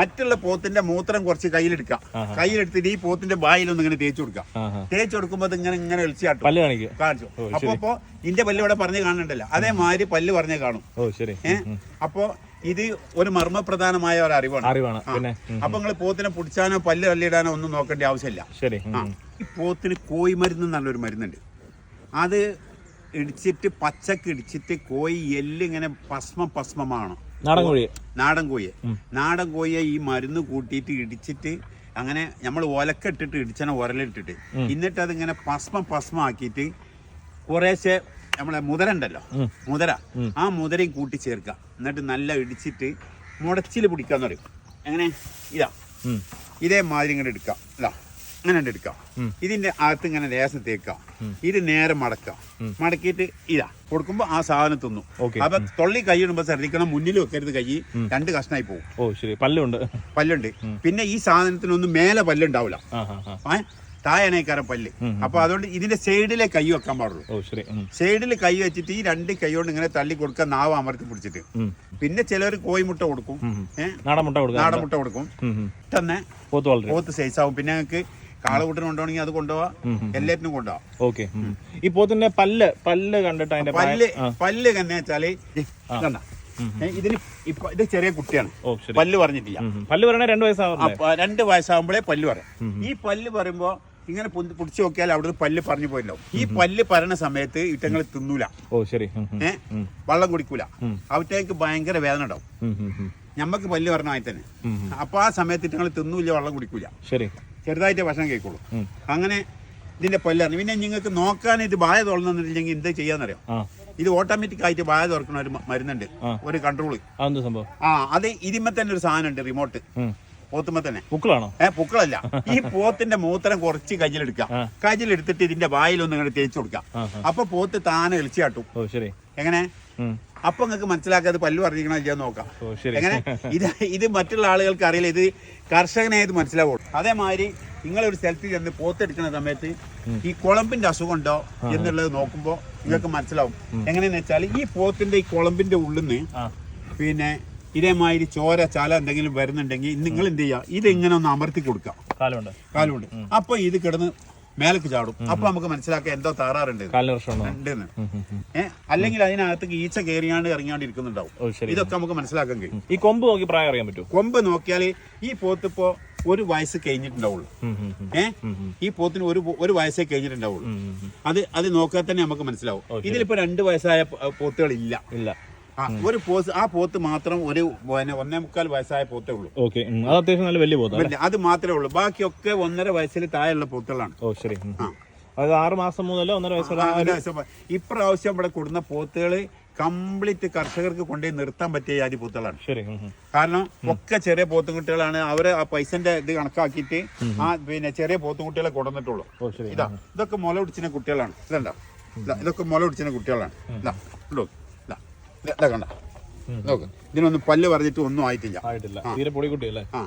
മറ്റുള്ള പോത്തിന്റെ മൂത്രം കുറച്ച് കയ്യിലെടുക്കുക. കയ്യിലെടുത്തിട്ട് ഈ പോത്തിന്റെ ബായിലൊന്നും ഇങ്ങനെ തേച്ചു കൊടുക്കുക. തേച്ചു കൊടുക്കുമ്പോൾ ഇങ്ങനെ ഇങ്ങനെ എളിച്ചാട്ടും കാണിച്ചു. അപ്പൊ അപ്പൊ ഇന്റെ പല്ല് ഇവിടെ പറഞ്ഞ് കാണണ്ടല്ലോ. അതേമാതിരി പല്ല് പറഞ്ഞേ കാണും. ഓ ശരി. ഏ? അപ്പൊ ഇത് ഒരു മർമ്മപ്രധാനമായ ഒരു അറിവാണ്. അറിവാണ്. അപ്പൊ നിങ്ങൾ പോത്തിനെ പൊടിച്ചാനോ പല്ല് തള്ളിയിടാനോ ഒന്നും നോക്കേണ്ട ആവശ്യമില്ല. ശരി. പോത്തിന് കോഴി മരുന്ന് നല്ലൊരു മരുന്നുണ്ട്. അത് ഇടിച്ചിട്ട് പച്ചക്ക് ഇടിച്ചിട്ട് കോഴി എല്ല് ഇങ്ങനെ ഭസ്മ പസ്മമാണ്. നാടൻ കോഴി. നാടൻ കോഴിയെ നാടൻ കോഴിയെ ഈ മരുന്ന് കൂട്ടിയിട്ട് ഇടിച്ചിട്ട് അങ്ങനെ നമ്മൾ ഒലക്ക ഇട്ടിട്ട് ഇടിച്ചന ഉരലിട്ടിട്ട് എന്നിട്ട് അതിങ്ങനെ പസ്മം ഭസ്മ ആക്കിയിട്ട് കുറേശ്ശെ നമ്മളെ മുതര ഉണ്ടല്ലോ. മുതര. ആ മുതരയും കൂട്ടി ചേർക്കുക. എന്നിട്ട് നല്ല ഇടിച്ചിട്ട് മുടച്ചിൽ പിടിക്കാന്ന് പറയും. എങ്ങനെ? ഇതാ. ഇതേ ഇതേമാതിരി ഇങ്ങനെ എടുക്കാം. ഇതാ. അങ്ങനെ ഉണ്ട് എടുക്കാം ഇതിന്റെ അകത്ത് ഇങ്ങനെ ലേശം തേക്കാം. ഇത് നേരെ മടക്കാം. മടക്കിയിട്ട് ഇതാ കൊടുക്കുമ്പോ ആ സാധനം തിന്നു. അപ്പൊ തൊള്ളി കൈ ഇടുമ്പോ ശ്രദ്ധിക്കണം മുന്നിൽ വെക്കരുത് കൈ. രണ്ട് കഷ്ണമായി പോകും. ഓ ശരി. പല്ലുണ്ട്. പല്ലുണ്ട്. പിന്നെ ഈ സാധനത്തിനൊന്നും മേലെ പല്ലുണ്ടാവില്ല ആ ഹാ ഹാ ആ താഴേനേക്കാരം പല്ല്. അപ്പൊ അതുകൊണ്ട് ഇതിന്റെ സൈഡിലെ കൈ വെക്കാൻ പാടുള്ളൂ. സൈഡിൽ കൈ വെച്ചിട്ട് ഈ രണ്ട് കൈ കൊണ്ട് ഇങ്ങനെ തള്ളി കൊടുക്കുക നാവ് അമർത്തി പിടിച്ചിട്ട്. പിന്നെ ചിലർ കോയിമുട്ട കൊടുക്കും. നാടമുട്ട നാടൻ മുട്ട കൊടുക്കാം. കൊടുക്കും തന്നെ പോത്ത് സൈസ് ആവും. പിന്നെ ഞങ്ങൾക്ക് കാളകൂട്ടിന് കൊണ്ടുപോകണമെങ്കിൽ അത് കൊണ്ടുപോവാം. എല്ലാറ്റിനും കൊണ്ടുപോവാം. ഓക്കെ ഇപ്പോ തന്നെ പല്ല് പല്ല് കണ്ടിട്ട് അതിന്റെ പല്ല് പല്ല് തന്നെ വെച്ചാൽ കണ്ട ഇതിന് ഇപ്പൊ ഇത് ചെറിയ കുട്ടിയാണ്. പല്ല് പറഞ്ഞിട്ടില്ല. പല്ല് പറയണ രണ്ട് വയസ്സാവും രണ്ട് വയസ്സാകുമ്പോഴേ പല്ല് പറയും. ഈ പല്ല് പറയുമ്പോ ഇങ്ങനെ പിടിച്ചു നോക്കിയാൽ അവിടെ പല്ല് പറഞ്ഞു പോയല്ലോ ഈ പല്ല് പറയണ സമയത്ത് ഇറ്റങ്ങൾ തിന്നൂല. ഓ ശരി. ഉം, ഉം. ഏ? വെള്ളം കുടിക്കൂല. അവറ്റേക്ക് ഭയങ്കര വേദന ഉണ്ടാവും. ഞമ്മക്ക് പല്ല് പറഞ്ഞ ആയി തന്നെ. അപ്പൊ ആ സമയത്ത് ഇറ്റങ്ങൾ തിന്നൂല വെള്ളം കുടിക്കൂല. ശരി. ചെറുതായിട്ട് ഭക്ഷണം കഴിക്കുള്ളൂ. അങ്ങനെ ഇതിന്റെ പല്ലാണ് പിന്നെ നിങ്ങൾക്ക് നോക്കാൻ ഇത് വായ തുറന്നിട്ടില്ലെങ്കിൽ എന്ത് ചെയ്യാന്നറിയാം? ഇത് ഓട്ടോമാറ്റിക് ആയിട്ട് വായ തുറക്കണ ഒരു മരുന്നുണ്ട്. ഒരു കൺട്രോൾ ആ അത് ഇതിന്മേ തന്നെ ഒരു സാധനം ഉണ്ട് റിമോട്ട്. പോത്തുമ്പോ തന്നെ. പൂക്കളാണോ? ഏഹ് പുക്കളല്ല. ഈ പോത്തിന്റെ മൂത്രം കുറച്ച് കയ്യിലെടുക്കാം ആ. കയ്യിലെടുത്തിട്ട് ഇതിന്റെ വായിലൊന്നും ഇങ്ങനെ തേച്ചു കൊടുക്കാം അപ്പൊ പോത്ത് താനെ എളിച്ചാട്ടും എങ്ങനെ. അപ്പൊ നിങ്ങൾക്ക് മനസ്സിലാക്കാതെ പല്ല് പറഞ്ഞിരിക്കണോ ഇല്ലയോ നോക്കാം. എങ്ങനെ? ഇത് ഇത് മറ്റുള്ള ആളുകൾക്ക് അറിയില്ല. ഇത് കർഷകനെ ഇത് മനസ്സിലാവുള്ളൂ. അതേമാതിരി നിങ്ങളൊരു സ്ഥലത്ത് ചെന്ന് പോത്തെടുക്കുന്ന സമയത്ത് ഈ കുളമ്പിന്റെ അസുഖം ഉണ്ടോ എന്നുള്ളത് നോക്കുമ്പോൾ നിങ്ങൾക്ക് മനസ്സിലാവും. എങ്ങനെയെന്ന് വെച്ചാൽ ഈ പോത്തിന്റെ ഈ കുളമ്പിന്റെ ഉള്ളിൽ നിന്ന് പിന്നെ ഇതേമാതിരി ചോര ചാല എന്തെങ്കിലും വരുന്നുണ്ടെങ്കിൽ നിങ്ങൾ എന്ത് ചെയ്യുക? ഇത് ഇങ്ങനെ ഒന്ന് അമർത്തി കൊടുക്കാം കാലുണ്ട്. കാലുണ്ട്. അപ്പൊ ഇത് കിടന്ന് മേലേക്ക് ചാടും. അപ്പൊ നമുക്ക് മനസ്സിലാക്കാം എന്തോ താറാറുണ്ട് ഉണ്ടെന്ന്. ഏഹ് അല്ലെങ്കിൽ അതിനകത്ത് ഈച്ച കയറിയാണ്ട് ഇറങ്ങിയാണ്ട് ഇരിക്കുന്നുണ്ടാവും ഇതൊക്കെ നമുക്ക് മനസ്സിലാക്കാൻ കഴിയും. ഈ കൊമ്പ് നോക്കി പ്രായം അറിയാൻ പറ്റും കൊമ്പ് നോക്കിയാൽ ഈ പോത്തിപ്പോ ഒരു വയസ്സ് കഴിഞ്ഞിട്ടുണ്ടാവുള്ളൂ. ഏ? ഈ പോത്തിന് ഒരു ഒരു വയസ്സേ കഴിഞ്ഞിട്ടുണ്ടാവുള്ളൂ. അത് അത് നോക്കാൻ തന്നെ നമുക്ക് മനസ്സിലാവും. ഇതിലിപ്പോ രണ്ട് വയസ്സായ പോത്തുകൾ ഇല്ല. ഇല്ല ഒരു പോസ് ആ പോത്ത് മാത്രം ഒരു ഒന്നേ മുക്കാൽ വയസ്സായ പോത്തേ ഉള്ളൂ. ഓക്കെ. അത് അത്യാവശ്യം നല്ല വലിയ പോത്ത് അത് മാത്രമേ ഉള്ളൂ. ബാക്കിയൊക്കെ ഒന്നര വയസ്സിൽ താഴെയുള്ള പോത്തുകളാണ്. ഓ ശരി. ഉം. അത് ആറ് മാസം മുതൽ ഒന്നര വയസ്സ് ഇപ്രാവശ്യം ഇവിടെ കൊടുക്കുന്ന പോത്തുകൾ കംപ്ലീറ്റ് കർഷകർക്ക് കൊണ്ടുപോയി നിർത്താൻ പറ്റിയ ജാതി പോത്തുകളാണ്. ശരി. കാരണം ഒക്കെ ചെറിയ പോത്തുകുട്ടികളാണ്. അവർ ആ പൈസന്റെ ഇത് കണക്കാക്കിയിട്ട് ആ പിന്നെ ചെറിയ പോത്തുകുട്ടികളെ കൊടുന്നിട്ടുള്ളൂ ഓ ഇതാ ഇതൊക്കെ മുല പിടിച്ചിന കുട്ടികളാണ്. ഇതണ്ട? ഇതാ, ഇതൊക്കെ മുല പിടിച്ചിന കുട്ടികളാണ്. ഇതാ ഇതാ കണ്ട? നോക്ക് ഇതിനൊന്നും പല്ല് പറഞ്ഞിട്ട് ഒന്നും ആയിട്ടില്ല. ആയിട്ടില്ല. തീരെ പൊടിക്കുട്ടി കുട്ടിയല്ലേ? ആ.